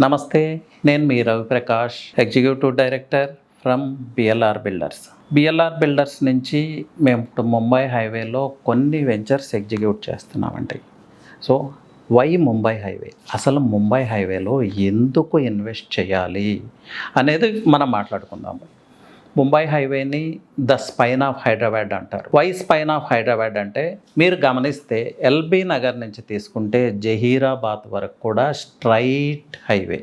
నమస్తే నేను మీ Raviprakash executive director from B L R builders B L R builders నుంచి మేము ఇప్పుడు ముంబై హైవేలో కొన్ని వెంచర్స్ ఎగ్జిక్యూట్ చేస్తున్నామండి. So why Mumbai highway? అసలు ముంబై హైవేలో ఎందుకు ఇన్వెస్ట్ చేయాలి? అనేది మనం మాట్లాడుకుందాము. ముంబై హైవేని ద స్పైన్ ఆఫ్ హైదరాబాద్ అంటారు. వై స్పైన్ ఆఫ్ హైదరాబాద్ అంటే మీరు గమనిస్తే ఎల్బీ నగర్ నుంచి తీసుకుంటే జహీరాబాద్ వరకు కూడా స్ట్రైట్ హైవే.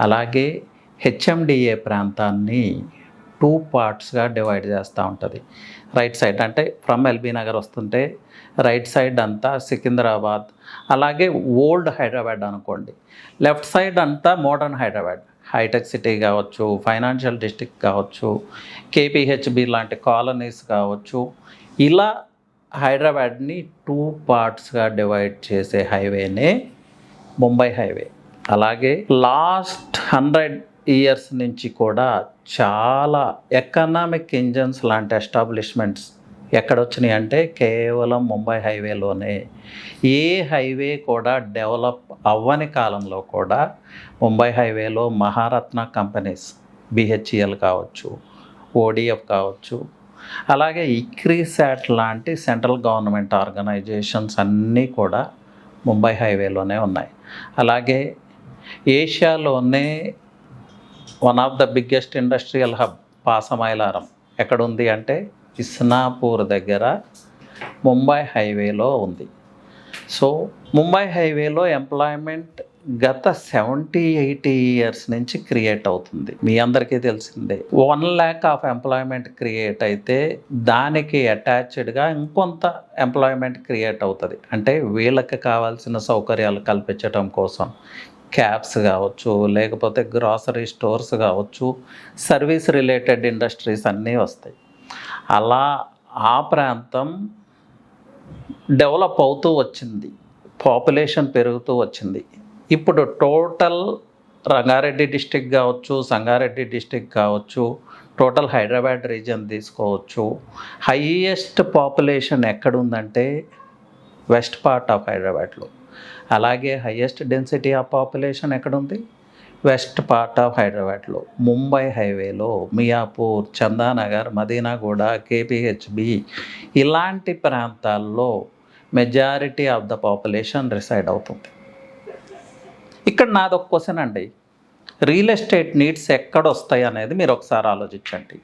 అలాగే హెచ్ఎండిఏ ప్రాంతాన్ని టూ పార్ట్స్గా డివైడ్ చేస్తూ ఉంటుంది. రైట్ సైడ్ అంటే ఫ్రమ్ ఎల్బీ నగర్ వస్తుంటే రైట్ సైడ్ అంతా సికింద్రాబాద్ అలాగే ఓల్డ్ హైదరాబాద్ అనుకోండి. లెఫ్ట్ సైడ్ అంతా మోడర్న్ హైదరాబాద్. హైటెక్ సిటీ కావచ్చు ఫైనాన్షియల్ డిస్ట్రిక్ట్ కావచ్చు కేపీహెచ్బి లాంటి కాలనీస్ కావచ్చు. ఇలా హైదరాబాద్ని టూ పార్ట్స్గా డివైడ్ చేసే హైవేనే ముంబై హైవే. అలాగే లాస్ట్ హండ్రెడ్ ఇయర్స్ నుంచి కూడా చాలా ఎకనామిక్ ఇంజన్స్ లాంటి ఎస్టాబ్లిష్మెంట్స్ ఎక్కడొచ్చినాయి అంటే కేవలం ముంబై హైవేలోనే. ఏ హైవే కూడా డెవలప్ అవ్వని కాలంలో కూడా ముంబై హైవేలో మహారత్న కంపెనీస్ బిహెచ్ఈఎల్ కావచ్చు ఓడిఎఫ్ కావచ్చు అలాగే ఇక్రీసాట్ లాంటి సెంట్రల్ గవర్నమెంట్ ఆర్గనైజేషన్స్ అన్నీ కూడా ముంబై హైవేలోనే ఉన్నాయి. అలాగే ఏషియాలోనే one of the biggest industrial hub Pashamylaram ఎక్కడుంది అంటే ఇస్నాపూర్ దగ్గర ముంబై హైవేలో ఉంది. సో ముంబై హైవేలో ఎంప్లాయ్మెంట్ గత సెవెంటీ ఎయిటీ ఇయర్స్ నుంచి క్రియేట్ అవుతుంది. మీ అందరికీ తెలిసిందే. One lakh of employment create అయితే దానికి అటాచ్డ్గా ఇంకొంత ఎంప్లాయ్మెంట్ క్రియేట్ అవుతుంది. అంటే వీళ్ళకి కావాల్సిన సౌకర్యాలు కల్పించడం కోసం క్యాబ్స్ కావచ్చు లేకపోతే గ్రాసరీ స్టోర్స్ కావచ్చు సర్వీస్ రిలేటెడ్ ఇండస్ట్రీస్ అన్నీ వస్తాయి. అలా ఆ ప్రాంతం డెవలప్ అవుతూ వచ్చింది. పాపులేషన్ పెరుగుతూ వచ్చింది. ఇప్పుడు టోటల్ రంగారెడ్డి డిస్టిక్ కావచ్చు సంగారెడ్డి డిస్టిక్ కావచ్చు టోటల్ హైదరాబాద్ రీజన్ తీసుకోవచ్చు. హయ్యెస్ట్ పాపులేషన్ ఎక్కడుందంటే వెస్ట్ పార్ట్ ఆఫ్ హైదరాబాద్లో. అలాగే హయ్యెస్ట్ డెన్సిటీ ఆఫ్ పాపులేషన్ ఎక్కడుంది? వెస్ట్ పార్ట్ ఆఫ్ హైదరాబాద్లో ముంబై హైవేలో మియాపూర్ చందానగర్ మదీనాగూడ కేపీహెచ్బి ఇలాంటి ప్రాంతాల్లో majority of the population reside అవుతుంది. ఇక్కడ నాది ఒక క్వశ్చన్ అండి. రియల్ ఎస్టేట్ నీడ్స్ ఎక్కడ వస్తాయి అనేది మీరు ఒకసారి ఆలోచించండి.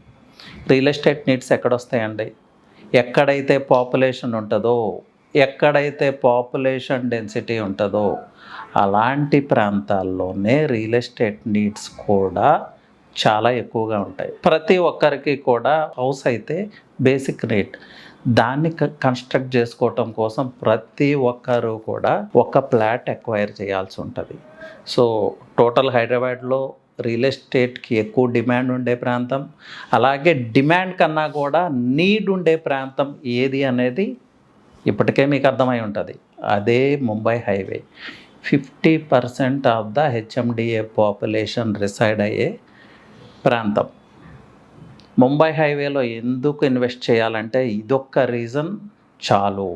రియల్ ఎస్టేట్ నీడ్స్ ఎక్కడ వస్తాయండి ఎక్కడైతే పాపులేషన్ ఉంటుందో ఎక్కడైతే పాపులేషన్ డెన్సిటీ ఉంటుందో అలాంటి ప్రాంతాల్లోనే రియల్ ఎస్టేట్ నీడ్స్ కూడా చాలా ఎక్కువగా ఉంటాయి. ప్రతి ఒక్కరికి కూడా హౌస్ అయితే బేసిక్ నీడ్. దాన్ని కన్స్ట్రక్ట్ చేసుకోవటం కోసం ప్రతి ఒక్కరు కూడా ఒక ప్లాట్ ఎక్వైర్ చేయాల్సి ఉంటుంది. సో టోటల్ హైదరాబాద్లో రియల్ ఎస్టేట్కి ఎక్కువ డిమాండ్ ఉండే ప్రాంతం. అలాగే డిమాండ్ కన్నా కూడా నీడ్ ఉండే ప్రాంతం ఏది అనేది ఇప్పటికే మీకు అర్థమై ఉంటుంది. అదే Mumbai highway. Fifty percent of the HMDA population reside అయ్యే ప్రాంతం. ముంబై హైవేలో ఎందుకు ఇన్వెస్ట్ చేయాలంటే ఇదొక్క రీజన్ చాలు.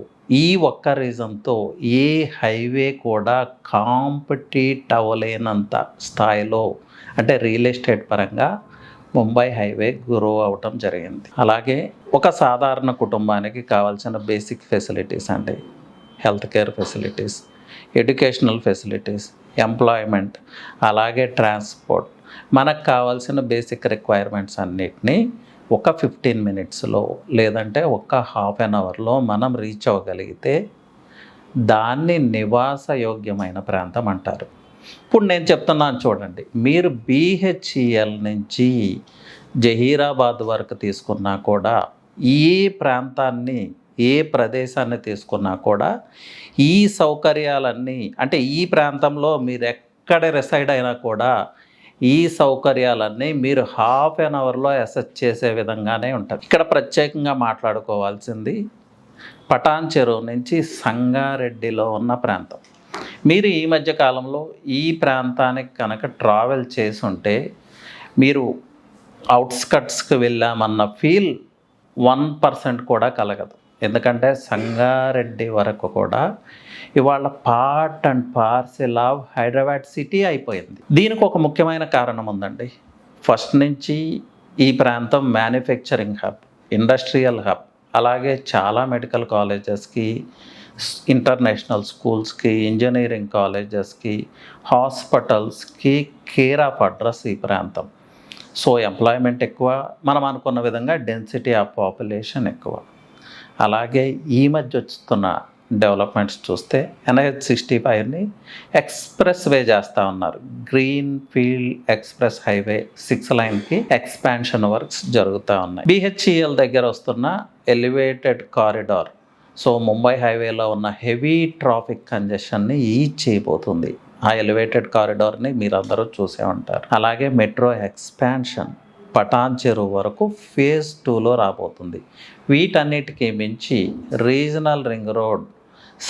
ఈ ఒక్క రీజన్తో ఏ హైవే కూడా కాంపిటీట్ అవ్వలేనంత స్థాయిలో అంటే రియల్ ఎస్టేట్ పరంగా ముంబై హైవే గ్రో అవటం జరిగింది. అలాగే ఒక సాధారణ కుటుంబానికి కావాల్సిన బేసిక్ ఫెసిలిటీస్ అండి health care facilities. Educational facilities employment అలాగే ట్రాన్స్పోర్ట్. మనకు కావాల్సిన బేసిక్ రిక్వైర్మెంట్స్ అన్నిటినీ ఒక ఫిఫ్టీన్ మినిట్స్లో లేదంటే ఒక హాఫ్ అన్ అవర్లో మనం రీచ్ అవ్వగలిగితే దాన్ని నివాసయోగ్యమైన ప్రాంతం అంటారు. ఇప్పుడు నేను చెప్తున్నాను చూడండి మీరు బీహెచ్ఈఎల్ నుంచి జహీరాబాద్ వరకు తీసుకున్నా కూడా ఈ ప్రాంతాన్ని ఏ ప్రదేశాన్ని తీసుకున్నా కూడా ఈ సౌకర్యాలన్నీ అంటే ఈ ప్రాంతంలో మీరు ఎక్కడ రిసైడ్ అయినా కూడా ఈ సౌకర్యాలన్నీ మీరు హాఫ్ అన్ అవర్లో అసెస్ చేసే విధంగానే ఉంటుంది ఇక్కడ ప్రత్యేకంగా మాట్లాడుకోవాల్సింది పటాన్ చెరువు నుంచి సంగారెడ్డిలో ఉన్న ప్రాంతం. మీరు ఈ మధ్య కాలంలో ఈ ప్రాంతానికి కనుక ట్రావెల్ చేసి ఉంటే మీరు అవుట్స్కట్స్కి వెళ్ళామన్న ఫీల్ వన్ పర్సెంట్ కూడా కలగదు. ఎందుకంటే సంగారెడ్డి వరకు కూడా ఇవాళ part and parcel of Hyderabad city అయిపోయింది. దీనికి ఒక ముఖ్యమైన కారణం ఉందండి. ఫస్ట్ నుంచి ఈ ప్రాంతం మ్యానుఫ్యాక్చరింగ్ హబ్ ఇండస్ట్రియల్ హబ్ అలాగే చాలా మెడికల్ కాలేజెస్కి ఇంటర్నేషనల్ స్కూల్స్కి ఇంజనీరింగ్ కాలేజెస్కి హాస్పిటల్స్కి కేర్ ఆఫ్ అడ్రస్ ఈ ప్రాంతం. సో ఎంప్లాయ్మెంట్ ఎక్కువ మనం అనుకున్న విధంగా డెన్సిటీ ఆఫ్ పాపులేషన్ ఎక్కువ. అలాగే ఈ మధ్య వస్తున్న డెవలప్మెంట్స్ చూస్తే ఎన్హెచ్ సిక్స్టీ ఫైవ్ని ఎక్స్ప్రెస్ వే చేస్తూ ఉన్నారు. Green field express highway six లైన్కి ఎక్స్పాన్షన్ వర్క్స్ జరుగుతూ ఉన్నాయి. బిహెచ్ఈఎల్ దగ్గర వస్తున్న ఎలివేటెడ్ కారిడార్ సో ముంబై హైవేలో ఉన్న హెవీ ట్రాఫిక్ కంజెషన్ని ఈజ్ చేయబోతుంది. ఆ ఎలివేటెడ్ కారిడార్ని మీరందరూ చూసే ఉంటారు. అలాగే మెట్రో ఎక్స్పాన్షన్ పటాన్ చెరువు వరకు ఫేజ్ టూలో రాబోతుంది. వీటన్నిటికీ మించి రీజనల్ రింగ్ రోడ్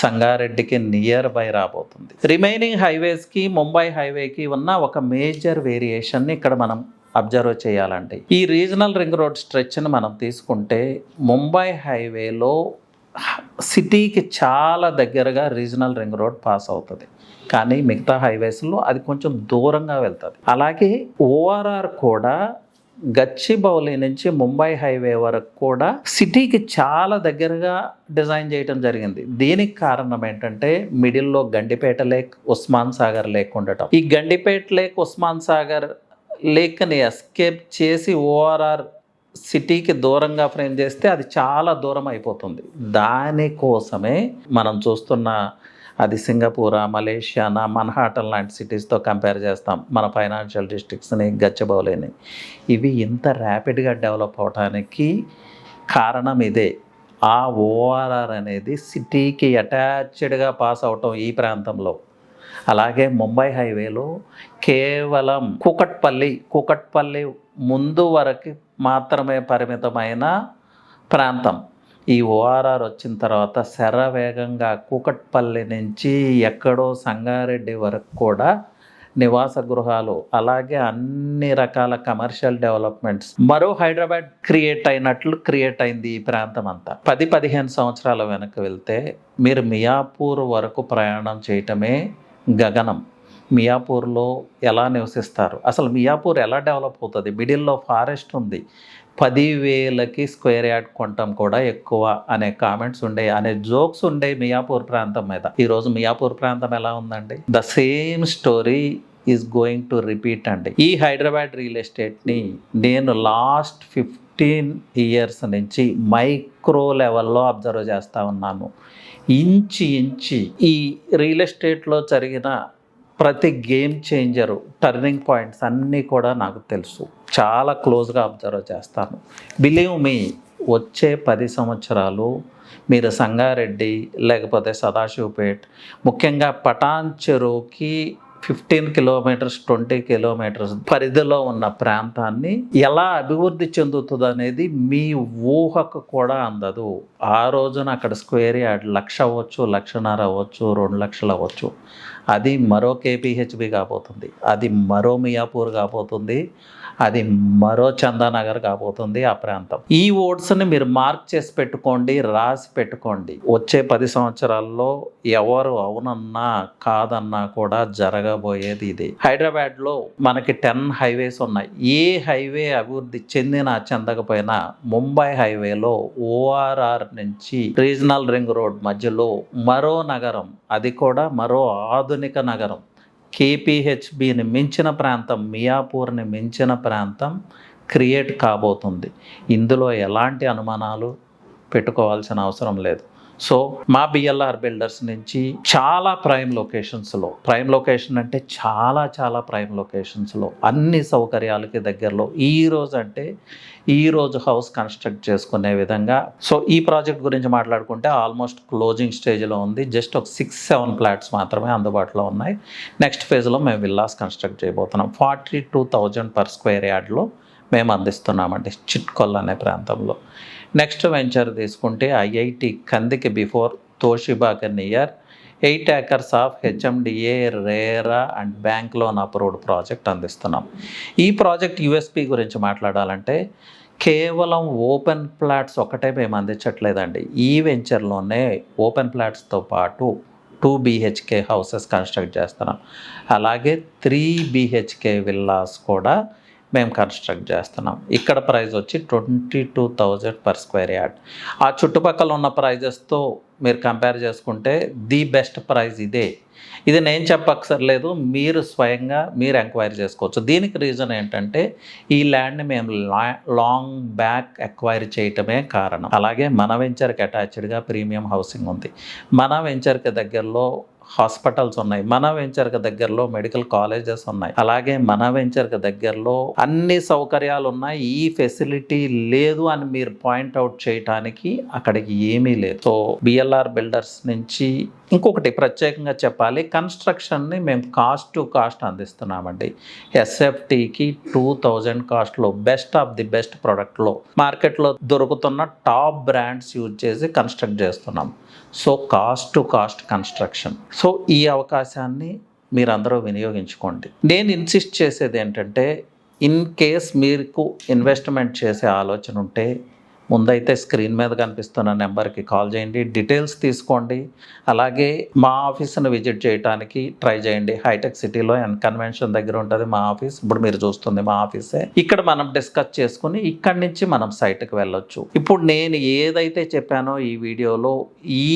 సంగారెడ్డికి నియర్ బై రాబోతుంది. రిమైనింగ్ హైవేస్కి ముంబై హైవేకి ఉన్న ఒక మేజర్ వేరియేషన్ని ఇక్కడ మనం అబ్జర్వ్ చేయాలండి ఈ రీజనల్ రింగ్ రోడ్ స్ట్రెచ్ని మనం తీసుకుంటే ముంబై హైవేలో సిటీకి చాలా దగ్గరగా రీజనల్ రింగ్ రోడ్ పాస్ అవుతుంది. కానీ మిగతా హైవేస్లో అది కొంచెం దూరంగా వెళ్తుంది. అలాగే ఓఆర్ఆర్ కూడా గచ్చిబౌలి నుంచి ముంబై హైవే వరకు కూడా సిటీకి చాలా దగ్గరగా డిజైన్ చేయడం జరిగింది. దీనికి కారణం ఏంటంటే మిడిల్లో గండిపేట లేక్ ఉస్మాన్ సాగర్ లేక్ ఉండటం. ఈ గండిపేట లేక్ ఉస్మాన్ సాగర్ లేక్ని ఎస్కేప్ చేసి ఓఆర్ఆర్ సిటీకి దూరంగా ఫ్రేమ్ చేస్తే అది చాలా దూరం అయిపోతుంది. దానికోసమే మనం చూస్తున్న అది సింగపూరా మలేషియానా మన్హాటన్ లాంటి సిటీస్తో కంపేర్ చేస్తాం. మన ఫైనాన్షియల్ డిస్ట్రిక్ట్స్ని గచ్చబౌలేని. ఇవి ఇంత ర్యాపిడ్గా డెవలప్ అవడానికి కారణం ఇదే. ఆ ఓఆర్ఆర్ అనేది సిటీకి అటాచ్డ్గా పాస్ అవటం ఈ ప్రాంతంలో. అలాగే ముంబై హైవేలో కేవలం కూకట్పల్లి కూకట్పల్లి ముందు వరకు మాత్రమే పరిమితమైన ప్రాంతం. ఈ ఓఆర్ఆర్ వచ్చిన తర్వాత శరవేగంగా కూకట్పల్లి నుంచి ఎక్కడో సంగారెడ్డి వరకు కూడా నివాస గృహాలు అలాగే అన్ని రకాల కమర్షియల్ డెవలప్మెంట్స్ మరో హైదరాబాద్ క్రియేట్ అయినట్లు క్రియేట్ అయింది ఈ ప్రాంతం అంతా. పది పదిహేను సంవత్సరాల వెనక్కి వెళ్తే మీరు మియాపూర్ వరకు ప్రయాణం చేయటమే గగనం. మియాపూర్లో ఎలా నివసిస్తారు? అసలు మియాపూర్ ఎలా డెవలప్ అవుతుంది? మిడిల్లో ఫారెస్ట్ ఉంది. పదివేలకి స్క్వేర్ యార్డ్ కొనటం కూడా ఎక్కువ అనే కామెంట్స్ ఉండే అనే జోక్స్ ఉండే మియాపూర్ ప్రాంతం మీద. ఈరోజు మియాపూర్ ప్రాంతం ఎలా ఉందండి? The same story is going to repeat అండి. ఈ హైదరాబాద్ రియల్ ఎస్టేట్ని నేను లాస్ట్ ఫిఫ్టీన్ ఇయర్స్ నుంచి మైక్రో లెవెల్లో అబ్జర్వ్ చేస్తూ ఉన్నాను. ఇంచి ఇంచి ఈ రియల్ ఎస్టేట్లో జరిగిన ప్రతి గేమ్ చేంజరు టర్నింగ్ పాయింట్స్ అన్నీ కూడా నాకు తెలుసు. చాలా క్లోజ్గా అబ్జర్వ్ చేస్తాను. బిలీవ్ మీ వచ్చే పది సంవత్సరాలు మీరు సంగారెడ్డి లేకపోతే సదాశివపేట్ ముఖ్యంగా పటాన్ చెరువుకి ఫిఫ్టీన్ కిలోమీటర్స్ ట్వంటీ కిలోమీటర్స్ పరిధిలో ఉన్న ప్రాంతాన్ని ఎలా అభివృద్ధి చెందుతుంది అనేది మీ ఊహకు కూడా అందదు. ఆ రోజున అక్కడ స్క్వేర్ యార్డ్ లక్ష అవ్వచ్చు లక్షన్నర అవ్వచ్చు రెండు లక్షలు అవ్వచ్చు. అది మరో కేపీహెచ్బి కాబోతుంది. అది మరో మియాపూర్ కాబోతుంది. అది మరో చందానగర్ కాబోతుంది ఆ ప్రాంతం. ఈ ఓట్స్ని మీరు మార్క్ చేసి పెట్టుకోండి రాసి పెట్టుకోండి. వచ్చే పది సంవత్సరాల్లో ఎవరు అవునన్నా కాదన్నా కూడా జరగబోయేది ఇది. హైదరాబాద్లో మనకి టెన్ హైవేస్ ఉన్నాయి. ఏ హైవే అభివృద్ధి చెందినా చెందకపోయినా ముంబై హైవేలో ఓఆర్ఆర్ నుంచి రీజనల్ రింగ్ రోడ్ మధ్యలో మరో నగరం అది కూడా మరో ఆధునిక నగరం. కేపీహెచ్బిని మించిన ప్రాంతం మియాపూర్ని మించిన ప్రాంతం క్రియేట్ కాబోతుంది. ఇందులో ఎలాంటి అనుమానాలు పెట్టుకోవాల్సిన అవసరం లేదు. సో మా బిఎల్ఆర్ బిల్డర్స్ నుంచి చాలా ప్రైమ్ లొకేషన్స్లో ప్రైమ్ లొకేషన్ అంటే చాలా చాలా ప్రైమ్ లొకేషన్స్లో అన్ని సౌకర్యాలకి దగ్గరలో ఈ రోజు అంటే ఈ రోజు హౌస్ కన్స్ట్రక్ట్ చేసుకునే విధంగా. సో ఈ ప్రాజెక్ట్ గురించి మాట్లాడుకుంటే ఆల్మోస్ట్ క్లోజింగ్ స్టేజ్లో ఉంది. జస్ట్ ఒక సిక్స్ సెవెన్ ఫ్లాట్స్ మాత్రమే అందుబాటులో ఉన్నాయి. నెక్స్ట్ ఫేజ్లో మేము విల్లాస్ కన్స్ట్రక్ట్ చేయబోతున్నాం. Forty two thousand per square యార్డ్లో మేము అందిస్తున్నామండి చిట్కొల్ అనే ప్రాంతంలో. నెక్స్ట్ వెంచర్ తీసుకుంటే IIT కందికి before Toshiba near eight acres of HMDA RERA and bank loan approved project అందిస్తున్నాం. ఈ ప్రాజెక్ట్ యూఎస్పి గురించి మాట్లాడాలంటే కేవలం ఓపెన్ ప్లాట్స్ ఒకటే మేము అందించట్లేదండి. ఈ వెంచర్లోనే ఓపెన్ ప్లాట్స్తో పాటు టూ బీహెచ్కే హౌసెస్ కన్స్ట్రక్ట్ చేస్తున్నాం. అలాగే త్రీ బీహెచ్కే విల్లాస్ కూడా మేము కన్స్ట్రక్ట్ చేస్తున్నాం. ఇక్కడ ప్రైస్ వచ్చి twenty two thousand per square yard ఆ చుట్టుపక్కల ఉన్న ప్రైజెస్తో మీరు కంపేర్ చేసుకుంటే ది బెస్ట్ ప్రైస్ ఇదే. ఇది నేను చెప్పక్కర్లేదు మీరు స్వయంగా మీరు ఎంక్వైరీ చేసుకోవచ్చు. దీనికి రీజన్ ఏంటంటే ఈ ల్యాండ్ని మేము లా- లాంగ్ బ్యాక్ ఎక్వైరీ చేయటమే కారణం. అలాగే మన వెంచర్కి అటాచ్డ్గా ప్రీమియం హౌసింగ్ ఉంది. మన వెంచర్కి దగ్గరలో హాస్పిటల్స్ ఉన్నాయి. మన వెంచర్కి దగ్గరలో మెడికల్ కాలేజెస్ ఉన్నాయి. అలాగే మన వెంచర్కి దగ్గరలో అన్ని సౌకర్యాలు ఉన్నాయి ఈ ఫెసిలిటీ లేదు అని మీరు పాయింట్ అవుట్ చేయటానికి అక్కడికి ఏమీ లేదు. సో బిఎల్ఆర్ బిల్డర్స్ నుంచి ఇంకొకటి ప్రత్యేకంగా చెప్పాలి. కన్స్ట్రక్షన్ని మేము కాస్ట్ టు కాస్ట్ అందిస్తున్నామండి. ఎస్ఎఫ్టీకి టూ థౌజండ్ కాస్ట్లో బెస్ట్ ఆఫ్ ది బెస్ట్ ప్రోడక్ట్లో మార్కెట్లో దొరుకుతున్న టాప్ బ్రాండ్స్ యూజ్ చేసి కన్స్ట్రక్ట్ చేస్తున్నాం. So cost to cost construction so ఈ అవకాశాన్ని మీరందరూ వినియోగించుకోండి. నేను ఇన్సిస్ట్ చేసేది ఏంటంటే ఇన్ కేస్ మీకు ఇన్వెస్ట్మెంట్ చేసే ఆలోచన ఉంటే ముందైతే స్క్రీన్ మీద కనిపిస్తున్న నెంబర్కి కాల్ చేయండి. డీటెయిల్స్ తీసుకోండి. అలాగే మా ఆఫీస్ని విజిట్ చేయడానికి ట్రై చేయండి. హైటెక్ సిటీలో అండ్ కన్వెన్షన్ దగ్గర ఉంటుంది మా ఆఫీస్. ఇప్పుడు మీరు చూస్తుంది మా ఆఫీసే. ఇక్కడ మనం డిస్కస్ చేసుకుని ఇక్కడి నుంచి మనం సైట్కి వెళ్ళొచ్చు. ఇప్పుడు నేను ఏదైతే చెప్పానో ఈ వీడియోలో ఈ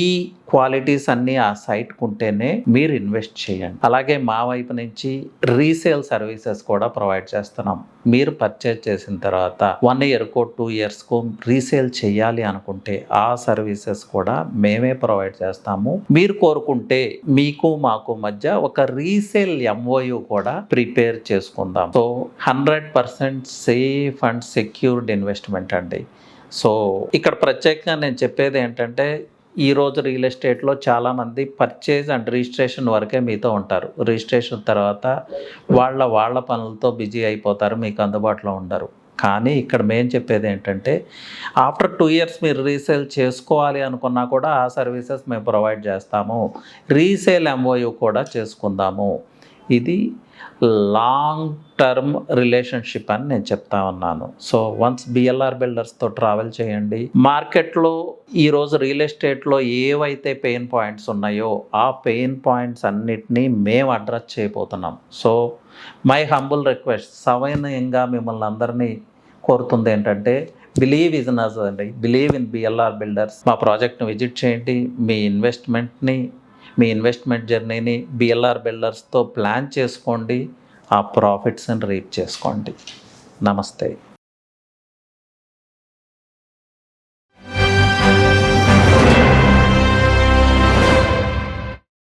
క్వాలిటీస్ అన్నీ ఆ సైట్ ఉంటేనే మీరు ఇన్వెస్ట్ చేయండి. అలాగే మా వైపు నుంచి రీసేల్ సర్వీసెస్ కూడా ప్రొవైడ్ చేస్తున్నాం. మీరు పర్చేజ్ చేసిన తర్వాత వన్ ఇయర్కో టూ ఇయర్స్కో రీసేల్ చేయాలి అనుకుంటే ఆ సర్వీసెస్ కూడా మేమే ప్రొవైడ్ చేస్తాము. మీరు కోరుకుంటే మీకు మాకు మధ్య ఒక రీసేల్ ఎంఓయు కూడా ప్రిపేర్ చేసుకుందాం. So hundred percent safe and secured investment అండి. సో ఇక్కడ ప్రత్యేకంగా నేను చెప్పేది ఏంటంటే ఈ రోజు రియల్ ఎస్టేట్లో చాలామంది పర్చేజ్ అండ్ రిజిస్ట్రేషన్ వరకే మీతో ఉంటారు. రిజిస్ట్రేషన్ తర్వాత వాళ్ళ వాళ్ళ పనులతో బిజీ అయిపోతారు మీకు అందుబాటులో ఉండరు. కానీ ఇక్కడ మేము చెప్పేది ఏంటంటే ఆఫ్టర్ టూ ఇయర్స్ మీరు రీసేల్ చేసుకోవాలి అనుకున్నా కూడా ఆ సర్వీసెస్ మేము ప్రొవైడ్ చేస్తాము. రీసేల్ ఎంఓయూ కూడా చేసుకుందాము. ఇది లాంగ్ టర్మ్ రిలేషన్షిప్ అని నేను చెప్తా ఉన్నాను. సో వన్స్ బిఎల్ఆర్ బిల్డర్స్తో ట్రావెల్ చేయండి. మార్కెట్లో ఈరోజు రియల్ ఎస్టేట్లో ఏవైతే పెయిన్ పాయింట్స్ ఉన్నాయో ఆ పెయిన్ పాయింట్స్ అన్నిటినీ మేము అడ్రస్ చేయబోతున్నాం. సో మై హంబుల్ రిక్వెస్ట్ సవనయంగా మిమ్మల్ని అందరినీ కోరుతుంది ఏంటంటే బిలీవ్ ఇన్ నజ్ అండి బిలీవ్ ఇన్ బిఎల్ఆర్ బిల్డర్స్ మా ప్రాజెక్ట్ని విజిట్ చేయండి. మీ ఇన్వెస్ట్మెంట్ని మీ ఇన్వెస్ట్మెంట్ జర్నీని బిఎల్ఆర్ బిల్డర్స్తో ప్లాన్ చేసుకోండి. ఆ ప్రాఫిట్స్ని రీప్ చేసుకోండి. నమస్తే.